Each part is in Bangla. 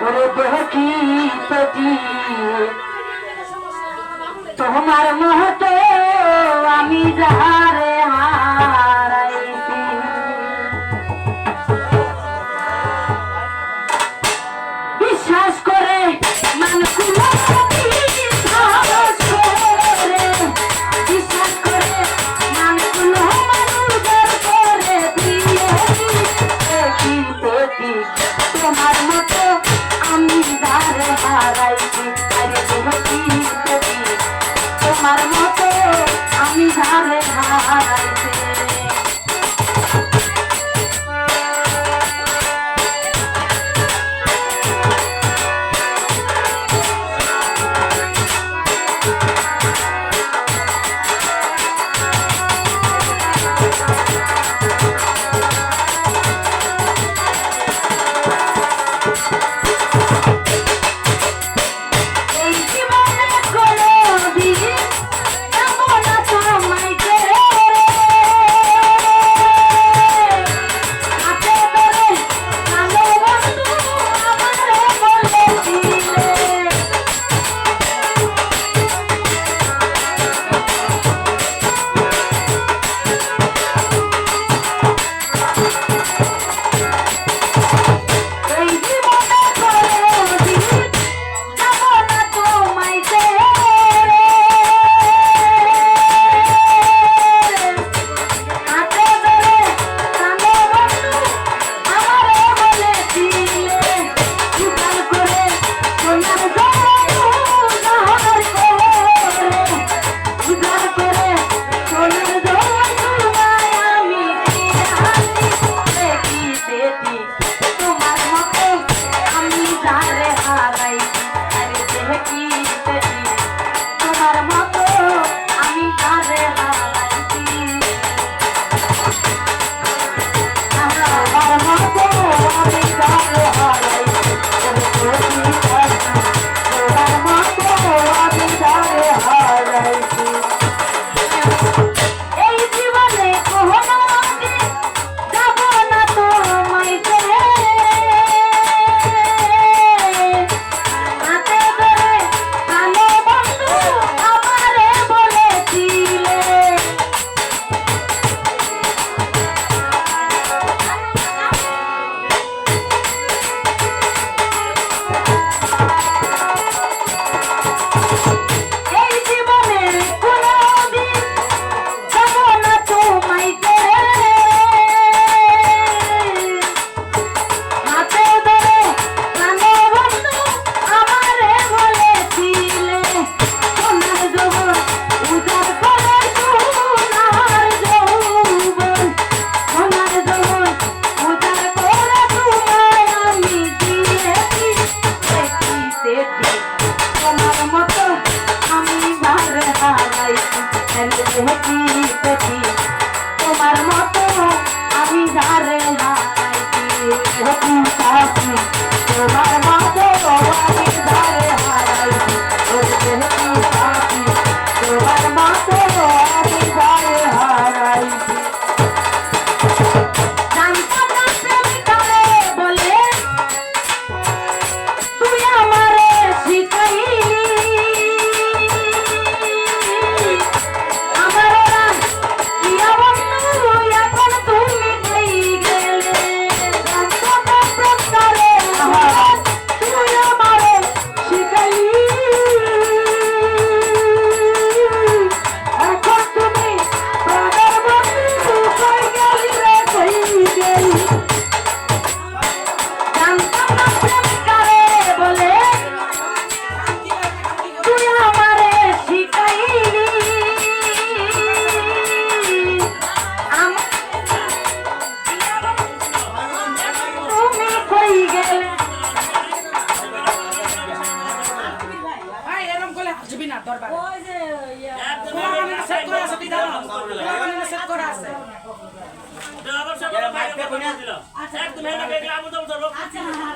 ওরে দেখি পেটি তোমার মহতো আমি যাহারে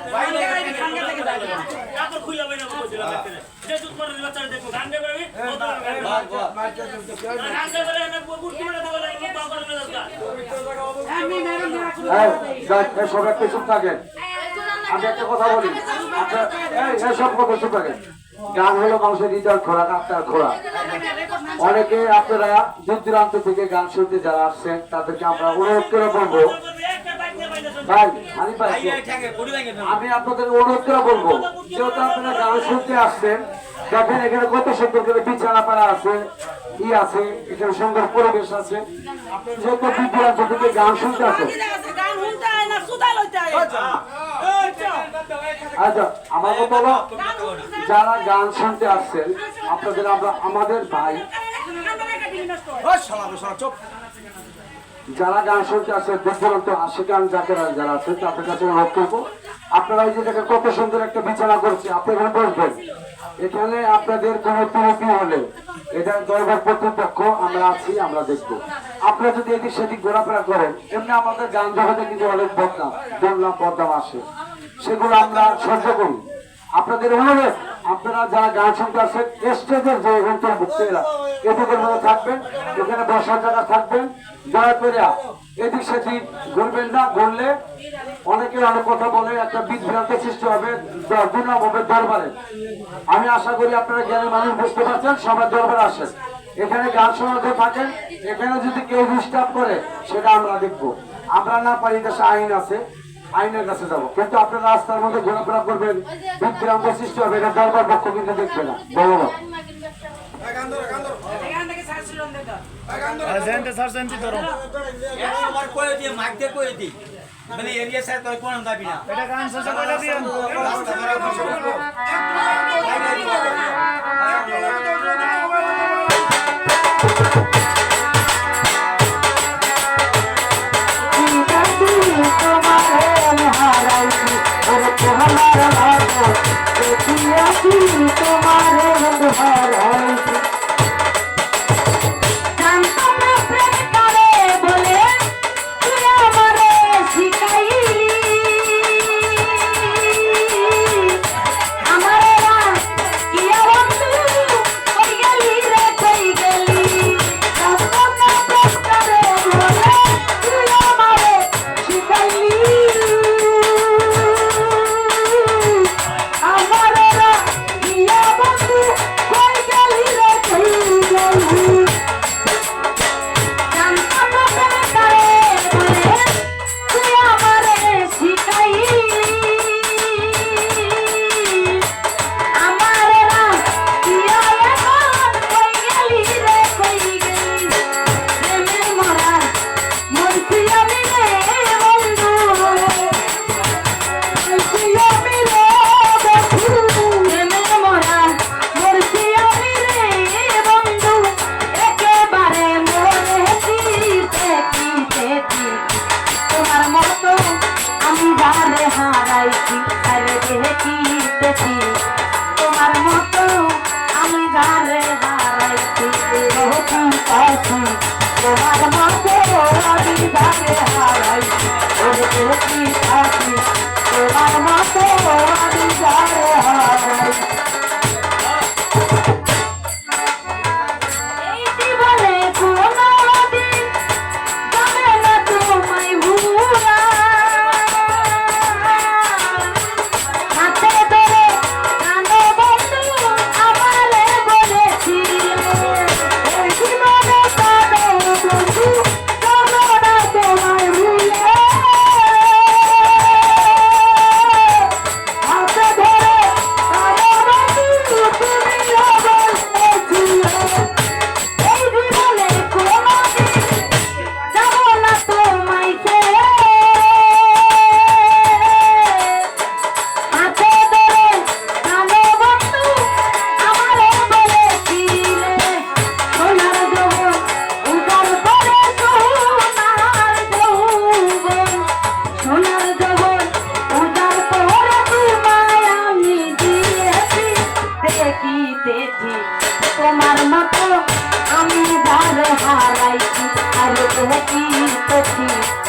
ভাই দিবি সব একটু চুপ থাকেন। আমি একটা কথা বলি। আপনার এই, এই সব কথা চুপ থাকেন। গান হলো মানুষের হৃদয় খোরাক আপনার খোরাক অনেকে আপনারা দূর দূরান্ত থেকে গান শুনতে যারা আসছেন তাদেরকে আমরা অনুরোধ করে বলব ভাই আমি আপনাদের অনুরোধ করে বলব যেহেতু আপনারা গান শুনতে আসছেন দেখেন এখানে কত সুন্দর করে বিছানা পাড়া আছে ই আছে এখানে সুন্দর পরিবেশ আছে যেহেতু দূরান্ত থেকে গান শুনতে আসেন গান শুনতে হয় না সুদা লইতে হয় আচ্ছা আমার কথা হলো যারা গান শুনতে আসছেন আপনাদের আমরা আমাদের ভাই যারা গান শুনতে আসছেন দুর্দান্ত আশিকান জাকেরা যারা আছেন তাদের কাছে অনুরোধ করব, আপনারা এই যে কত সুন্দর একটা বিছানা করছে, আপনি এখানে বসবেন। এখানে আপনাদের কোনো ত্রুটি হলে এটা দরবার কর্তৃপক্ষ, আমরা আছি, আমরা দেখব। আপনারা যদি এদিক সেদিক ঘোরাফেরা করেন, এমনি আমাদের গান জগতে কিন্তু অনেক বদনাম বদনাম বদনাম আসে। সেগুলো আমরা সহ্য করি। আপনাদের অনুরোধ আপনারা যারা গান শুনতে আসেন, স্টেজের যে অন্তর্ভুক্তেরা এদিকের মধ্যে থাকবেন, এখানে বসার জায়গা থাকবেন। দয়া করে এদিক সেদিক ঘুরবেন না, ঘুরলে অনেকে অনেক কথা বলে, একটা বিভ্রান্তি সৃষ্টি হবে দুর্নাম হবে দরবারে। আমি আশা করি আপনারা জ্ঞানের মানুষ বুঝতে পারছেন, সবার দরবারে আসেন। এখানে গান শোনাতে থাকেন, এখানে যদি কেউ ডিস্টার্ব করে, সেটা আমরা দেখব। আমরা না পারি, দেশে আইন আছে। আইনের কাছে যাব। কিন্তু আপনার রাস্তার মধ্যে ঘোরাফেরা করবেন বিভ্রান্ত সৃষ্টি হবে এটা দরবার পক্ষ কিন্তু দেখবে না। ধন্যবাদ মানে এরিয়া স্যার তোর কোন দাবি না এটা গান কইলা রাস্তা বসে জানতাম আর দেখিতেছি